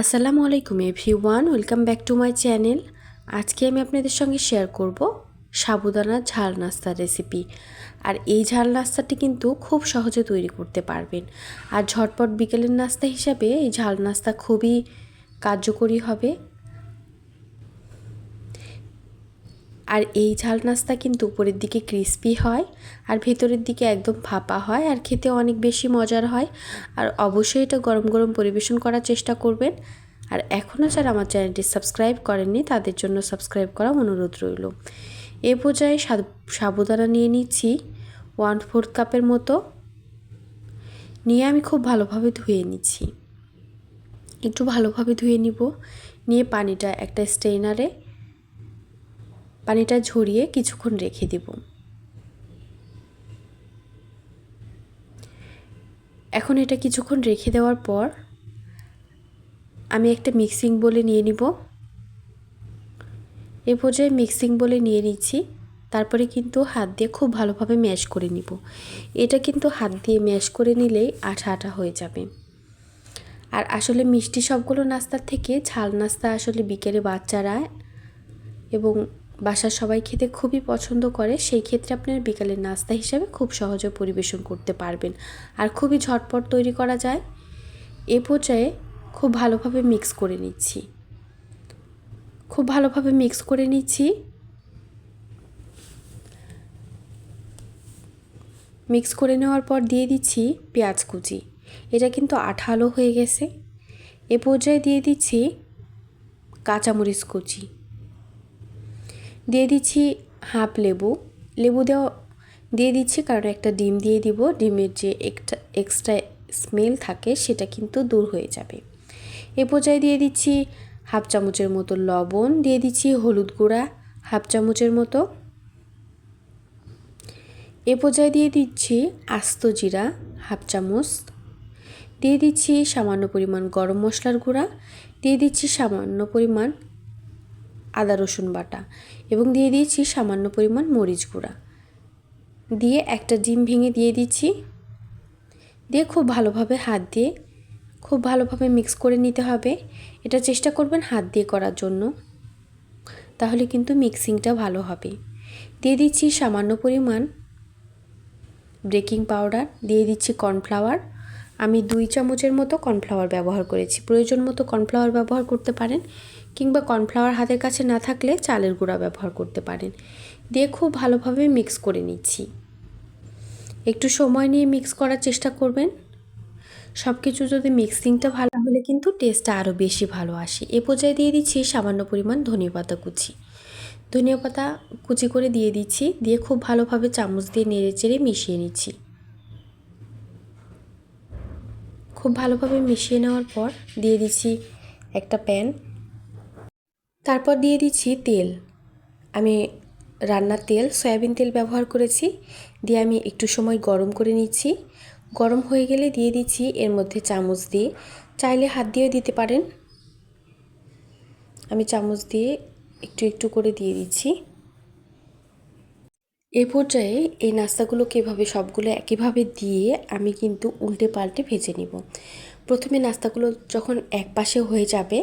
আসসালামু আলাইকুম everyone, welcome back to my channel. আজকে আমি আপনাদের সঙ্গে শেয়ার করব সাবুদানার ঝাল নাস্তার রেসিপি। আর এই ঝাল নাস্তাটি কিন্তু খুব সহজে তৈরি করতে পারবেন। আর ঝটপট বিকেলের নাস্তা হিসাবে এই ঝাল নাস্তা খুবই কার্যকরী হবে। আর এই ঝাল নাস্তা কিন্তু উপরের দিকে ক্রিস্পি হয় আর ভেতরের দিকে একদম ফাঁপা হয় আর খেতে অনেক বেশি মজার হয়। আর অবশ্যই এটা গরম গরম পরিবেশন করার চেষ্টা করবেন। আর এখনও যারা আমার চ্যানেলটি সাবস্ক্রাইব করেননি, তাদের জন্য সাবস্ক্রাইব করা অনুরোধ রইল। এ পর্যায়ে সাবুদানা নিয়ে নিচ্ছি ওয়ান ফোর্থ কাপের মতো। নিয়ে আমি খুব ভালোভাবে ধুয়ে নিচ্ছি। একটু ভালোভাবে ধুয়ে নিব। নিয়ে পানিটা একটা স্টেইনারে পানিটা ঝরিয়ে কিছুক্ষণ রেখে দেব। এখন এটা কিছুক্ষণ রেখে দেওয়ার পর আমি একটা মিক্সিং বলে নিয়ে নিব। এ পর্যায়ে মিক্সিং বলে নিয়ে নিচ্ছি, তারপরে কিন্তু হাত দিয়ে খুব ভালোভাবে ম্যাশ করে নিব। এটা কিন্তু হাত দিয়ে ম্যাশ করে নিলেই আঠা আঠা হয়ে যাবে। আর আসলে মিষ্টি সবগুলো নাস্তার থেকে ঝাল নাস্তা আসলে বিকেলে বাচ্চারা এবং বাসার সবাই খেতে খুবই পছন্দ করে, সেই ক্ষেত্রে আপনার বিকালের নাস্তা হিসাবে খুব সহজে পরিবেশন করতে পারবেন। আর খুবই ঝটপট তৈরি করা যায়। এ পর্যায়ে খুব ভালোভাবে মিক্স করে নিচ্ছি। খুব ভালোভাবে মিক্স করে নিচ্ছি। মিক্স করে নেওয়ার পর দিয়ে দিচ্ছি পেঁয়াজ কুচি। এটা কিন্তু আঠালো হয়ে গেছে। এ পর্যায়ে দিয়ে দিচ্ছি কাঁচামরিচ কুচি। দিয়ে দিচ্ছি হাফ লেবু। লেবু দেওয়া, দিয়ে দিচ্ছি কারণ একটা ডিম দিয়ে দিব। ডিমের যে একটা এক্সট্রা স্মেল থাকে সেটা কিন্তু দূর হয়ে যাবে। এ পর্যায়ে দিয়ে দিচ্ছি হাফ চামচের মতো লবণ, দিয়ে দিচ্ছি হলুদ গুঁড়া, হাফ চামচের মতো। এ পর্যায়ে দিয়ে দিচ্ছি আস্ত জিরা, হাফ চামচ। দিয়ে দিচ্ছি সামান্য পরিমাণ গরম মশলার গুঁড়া। দিয়ে দিচ্ছি সামান্য পরিমাণ আদা রসুন বাটা। এবং দিয়ে দিয়েছি সামান্য পরিমাণ মরিচ গুঁড়া। দিয়ে একটা ডিম ভেঙে দিয়ে দিচ্ছি। দিয়ে খুব ভালোভাবে হাত দিয়ে, খুব ভালোভাবে মিক্স করে নিতে হবে। এটা চেষ্টা করবেন হাত দিয়ে করার জন্য। তাহলে কিন্তু মিক্সিংটা ভালো হবে। দিয়ে দিচ্ছি সামান্য পরিমাণ বেকিং পাউডার দিয়ে দিচ্ছি কর্নফ্লাওয়ার আমি দুই চামচের মতো কর্নফ্লাওয়ার ব্যবহার করেছি। প্রয়োজন মতো কর্নফ্লাওয়ার ব্যবহার করতে পারেন। কিংবা কর্নফ্লাওয়ার হাতের কাছে না থাকলে চালের গুঁড়া ব্যবহার করতে পারেন। দিয়ে খুব ভালোভাবে মিক্স করে নিচ্ছি। একটু সময় নিয়ে মিক্স করার চেষ্টা করবেন। সব কিছু যদি মিক্সিংটা ভালো হলে কিন্তু টেস্টটা আরও বেশি ভালো আসে। এ পর্যায়ে দিয়ে দিচ্ছি সামান্য পরিমাণ ধনিয়া পাতা কুচি। ধনিয়া পাতা কুচি করে দিয়ে দিচ্ছি। দিয়ে খুব ভালোভাবে চামচ দিয়ে নেড়ে চেড়ে মিশিয়ে নিচ্ছি। খুব ভালোভাবে মিশিয়ে নেওয়ার পর দিয়ে দিচ্ছি একটা প্যান। তারপর দিয়ে দিচ্ছি তেল। আমি রান্নার তেল, সয়াবিন তেল ব্যবহার করেছি। দিয়ে আমি একটু সময় গরম করে নিচ্ছি। গরম হয়ে গেলে দিয়ে দিচ্ছি এর মধ্যে চামচ দিয়ে। চাইলে হাত দিয়েও দিতে পারেন। আমি চামচ দিয়ে একটু একটু করে দিয়ে দিচ্ছি। এ পর্যায়ে এই নাস্তাগুলোকে এভাবে সবগুলো একইভাবে দিয়ে আমি কিন্তু উল্টে পাল্টে ভেজে নিব। প্রথমে নাস্তাগুলো যখন এক পাশে হয়ে যাবে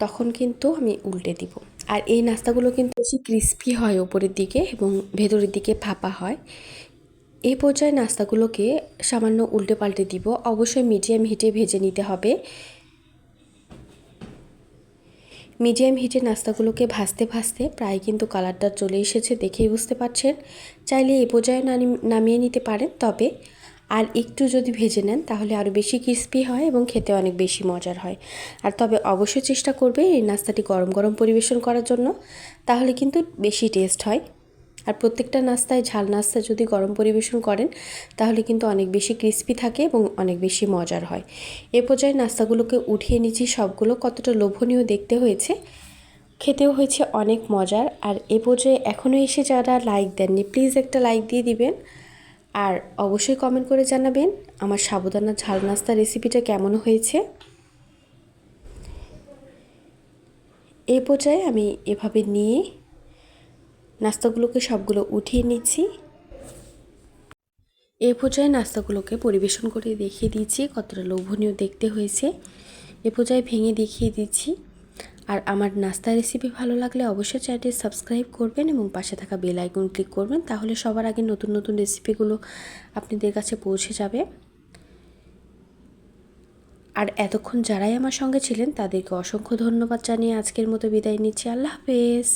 তখন কিন্তু আমি উল্টে দিব। আর এই নাস্তাগুলো কিন্তু বেশি ক্রিস্পি হয় ওপরের দিকে এবং ভেতরের দিকে ফাঁপা হয়। এই পর্যায়ে নাস্তাগুলোকে সামান্য উল্টে পাল্টে দিব। অবশ্যই মিডিয়াম হিটে ভেজে নিতে হবে। মিডিয়াম হিটে নাস্তাগুলোকে ভাজতে ভাজতে প্রায় কিন্তু কালারটা চলে এসেছে দেখেই বুঝতে পারছেন। চাইলে এই পর্যায়ে নামিয়ে নিতে পারেন। তবে আর একটু যদি ভেজে নেন, তাহলে আরও বেশি ক্রিস্পি হয় এবং খেতে অনেক বেশি মজার হয়। আর তবে অবশ্যই চেষ্টা করবে এই নাস্তাটি গরম গরম পরিবেশন করার জন্য, তাহলে কিন্তু বেশি টেস্ট হয়। আর প্রত্যেকটা নাস্তায় ঝাল নাস্তা যদি গরম পরিবেশন করেন, তাহলে কিন্তু অনেক বেশি ক্রিস্পি থাকে এবং অনেক বেশি মজার হয়। এ পর্যায়ে নাস্তাগুলোকে উঠিয়ে নিচ্ছি সবগুলো কতটা লোভনীয় দেখতে হয়েছে, খেতেও হয়েছে অনেক মজার। আর এ পর্যায়ে এখনও এসে যারা লাইক দেননি প্লিজ একটা লাইক দিয়ে দিবেন। আর অবশ্যই কমেন্ট করে জানাবেন আমার সাবুদানা ঝাল নাস্তা রেসিপিটা কেমন হয়েছে। এই পর্যায়ে আমি এভাবে নিয়ে নাস্তাগুলোকে সবগুলো উঠিয়ে নিচ্ছি। এ পর্যায়ে নাস্তাগুলোকে পরিবেশন করে দেখিয়ে দিয়েছি কতটা লোভনীয় দেখতে হয়েছে। এ পর্যায়ে ভেঙে দেখিয়ে দিচ্ছি। আর আমার নাস্তা রেসিপি ভালো লাগলে অবশ্যই চ্যানেলটি সাবস্ক্রাইব করবেন এবং পাশে থাকা বেল আইকন ক্লিক করবেন, তাহলে সবার আগে নতুন নতুন রেসিপিগুলো আপনাদের কাছে পৌঁছে যাবে। আর এতক্ষণ যারাই আমার সঙ্গে ছিলেন, তাদেরকে অসংখ্য ধন্যবাদ জানিয়ে আজকের মতো বিদায় নিচ্ছি। আল্লাহ হাফেজ।